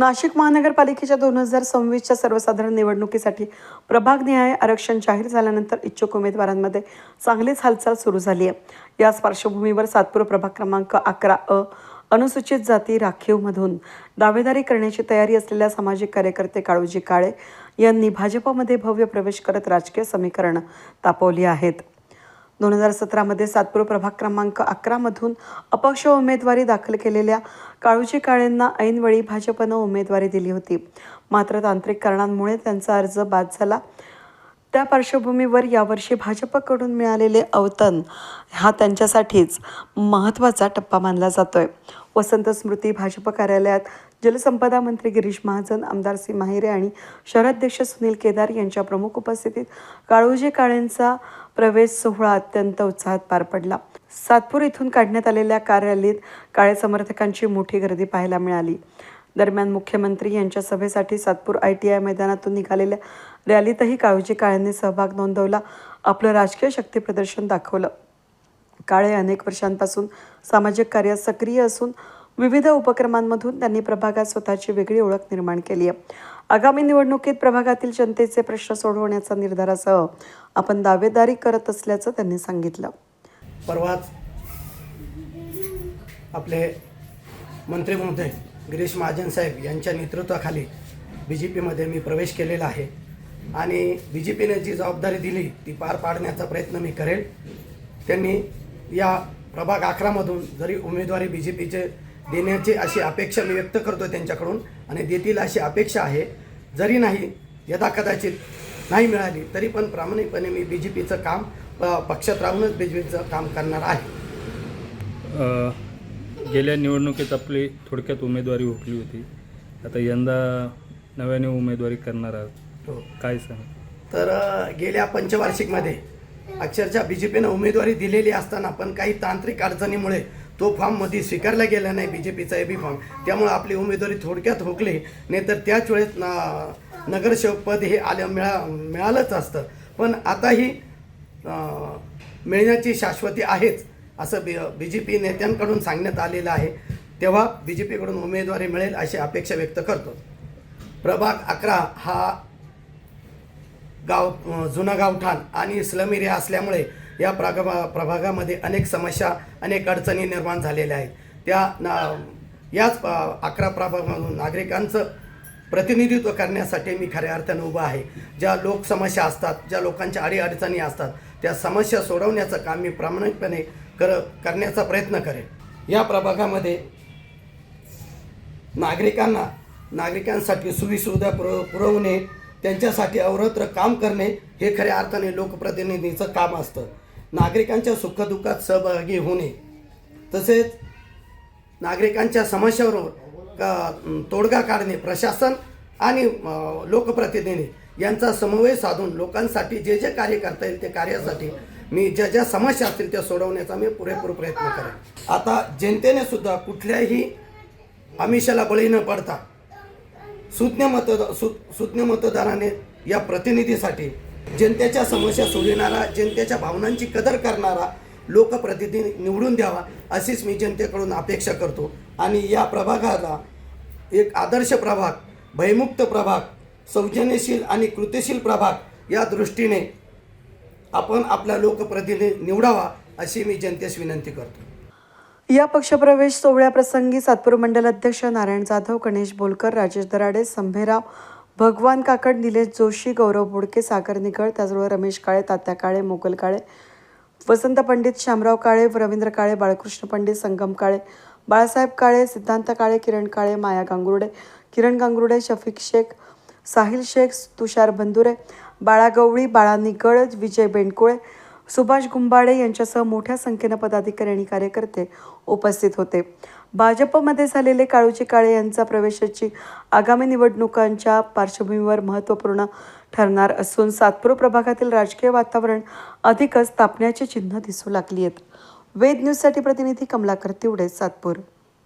नाशिक महानगरपालिकेच्या दोन हजार सव्वीसच्या सर्वसाधारण निवडणुकीसाठी प्रभागनिहाय आरक्षण जाहीर झाल्यानंतर इच्छुक उमेदवारांमध्ये चांगलीच हालचाल सुरू झाली आहे. याच पार्श्वभूमीवर सातपूर प्रभाग क्रमांक अकरा अ अनुसूचित जाती राखीवमधून दावेदारी करण्याची तयारी असलेल्या सामाजिक कार्यकर्ते काळूजी काळे यांनी भाजपमध्ये भव्य प्रवेश करत राजकीय समीकरण तापवली आहेत. दोन हजार सतरामध्ये सातपूर प्रभाग क्रमांक अकरामधून अपक्ष उमेदवारी दाखल केलेल्या काळूजी काळेंना ऐनवेळी भाजपनं उमेदवारी दिली होती. मात्र तांत्रिक कारणांमुळे त्यांचा अर्ज बाद झाला. त्या पार्श्वभूमीवर यावर्षी भाजपकडून मिळालेले अवतन हा त्यांच्यासाठीच महत्त्वाचा टप्पा मानला जातो आहे वसंत स्मृती भाजप कार्यालयात जलसंपदा मंत्री गिरीश महाजन आमदार सी माहिरे आणि शहराध्यक्ष सुनील केदार यांच्या प्रमुख उपस्थितीत काळोजी काळेंचा प्रवेश सोहळा अत्यंत उत्साहात पार पडला. सातपूर इथून काढण्यात आलेल्या कार्यालयात काळे समर्थकांची मोठी गर्दी पाहायला मिळाली. दरम्यान मुख्यमंत्री यांच्या सभेसाठी सातपूर आय टी आय मैदानातून निघालेल्या रॅलीतही काळूजी काळ्यांनी सहभाग नोंदवला. आपलं राजकीय शक्तीप्रदर्शन दाखवलं. काळे अनेक वर्षांपासून सामाजिक कार्यात सक्रिय असून विविध उपक्रमांमधून त्यांनी प्रभागात स्वतःची वेगळी ओळख निर्माण केली आहे. आगामी निवडणुकीत प्रभागातील जनतेचे प्रश्न सोडवण्याचा निर्धारासह आपण दावेदारी करत असल्याचं त्यांनी सांगितलं. परवाच आपले मंत्री महोदय गिरीश महाजन साहेब यांच्या नेतृत्वाखाली बी जे पीमध्ये मी प्रवेश केलेला आहे. आणि बी जे पीने जी जबाबदारी दिली ती पार पाडण्याचा प्रयत्न मी करेल. त्यांनी या प्रभाग अकरामधून जरी उमेदवारी बी जे पीचे देण्याची अशी अपेक्षा मी व्यक्त करतो त्यांच्याकडून आणि देतील अशी अपेक्षा आहे. जरी नाही यदा कदाचित नाही मिळाली तरी पण प्रामाणिकपणे मी बी जे पीचं काम पक्षात राहूनच बी जे पीचं काम करणार आहे. गेल्या निवडणुकीत आपली थोडक्यात उमेदवारी हुकली होती. आता यंदा नव्याने उमेदवारी करणार आहात. हो. काय सांग तर अ, गेल्या पंचवार्षिकमध्ये अक्षरशः बी जे पीनं उमेदवारी दिलेली असताना पण काही तांत्रिक अडचणीमुळे तो फॉर्ममध्ये स्वीकारला गेला नाही बी जे पीचा ए बी फॉर्म. त्यामुळे आपली उमेदवारी थोडक्यात हुकली. नाहीतर त्याच वेळेस ना नगरसेवक पद हे आलं मिळा मिळालंच असतं. पण आताही अ, मिळण्याची शाश्वती आहेच. असं बी बी जे पी नेत्यांकडून सांगण्यात आलेलं आहे. तेव्हा बी जे पीकडून उमेदवारी मिळेल अशी अपेक्षा व्यक्त करतो. प्रभाग अकरा हा गाव जुना गावठाण आणि स्लम एरिया असल्यामुळे या प्रभा प्रभागामध्ये अनेक समस्या अनेक अडचणी निर्माण झालेल्या आहेत. त्या ना याच अकरा प्रभागामधून नागरिकांचं प्रतिनिधित्व करण्यासाठी मी खऱ्या अर्थानं उभा आहे. ज्या लोकसमस्या असतात ज्या लोकांच्या अडीअडचणी असतात त्या समस्या सोडवण्याचं काम मी प्रामाणिकपणे कर करण्याचा प्रयत्न करेन. या प्रभागामध्ये नागरिकांना नागरिकांसाठी सुविसुविधा पुर पुरवणे त्यांच्यासाठी अवरत्र काम करणे हे खऱ्या अर्थाने लोकप्रतिनिधीचं काम असतं. नागरिकांच्या सुखदुःखात सहभागी होणे. तसेच नागरिकांच्या समस्यावर का तोडगा काढणे प्रशासन आणि लोकप्रतिनिधी यांचा समन्वय साधून लोकांसाठी जे जे कार्य करता येईल ते कार्यासाठी मी ज्या ज्या समस्या असतील त्या सोडवण्याचा मी पुरेपूर प्रयत्न करेन. आता जनतेने सुद्धा कुठल्याही आमिषाला बळी न पडता सुज्ञ मतद सु सुज्ञ मतदाराने या प्रतिनिधीसाठी जनतेच्या समस्या सोडविणारा जनतेच्या भावनांची कदर करणारा लोकप्रतिनिधी निवडून द्यावा अशीच मी जनतेकडून अपेक्षा करतो. आणि या प्रभागाला एक आदर्श प्रभाग भयमुक्त प्रभाग सौजन्यशील आणि कृतिशील प्रभाग या दृष्टीने आपण आपला लोकप्रतिनिधी निवडावा अशी मी जनतेस विनंती करतो. या पक्षप्रवेश सोहळ्याप्रसंगी सातपूर मंडल अध्यक्ष नारायण जाधव गणेश बोलकर राजेश दराडे संभेराव भगवान काकड निलेश जोशी गौरव बोडके सागर निकळ त्याचबरोबर रमेश काळे तात्या काळे मोगल काळे वसंत पंडित शामराव काळे रवींद्र काळे बाळकृष्ण पंडित संगम काळे बाळासाहेब काळे सिद्धांत काळे किरण काळे माया गांगुर्डे किरण गांगुर्डे शफिक शेख साहिल शेख तुषार बंधुरे बाळा गवळी बाळा निगळ विजय बेंडकुळे सुभाष गुंबाडे यांच्यासह मोठ्या संख्येनं पदाधिकारी आणि कार्यकर्ते उपस्थित होते. भाजपमध्ये झालेले काळूजी काळे यांचा प्रवेशाची आगामी निवडणुकांच्या पार्श्वभूमीवर महत्त्वपूर्ण ठरणार असून सातपूर प्रभागातील राजकीय वातावरण अधिकच तापण्याची चिन्ह दिसू लागली आहेत. वेद न्यूजसाठी प्रतिनिधी कमलाकर तिवडे सातपूर.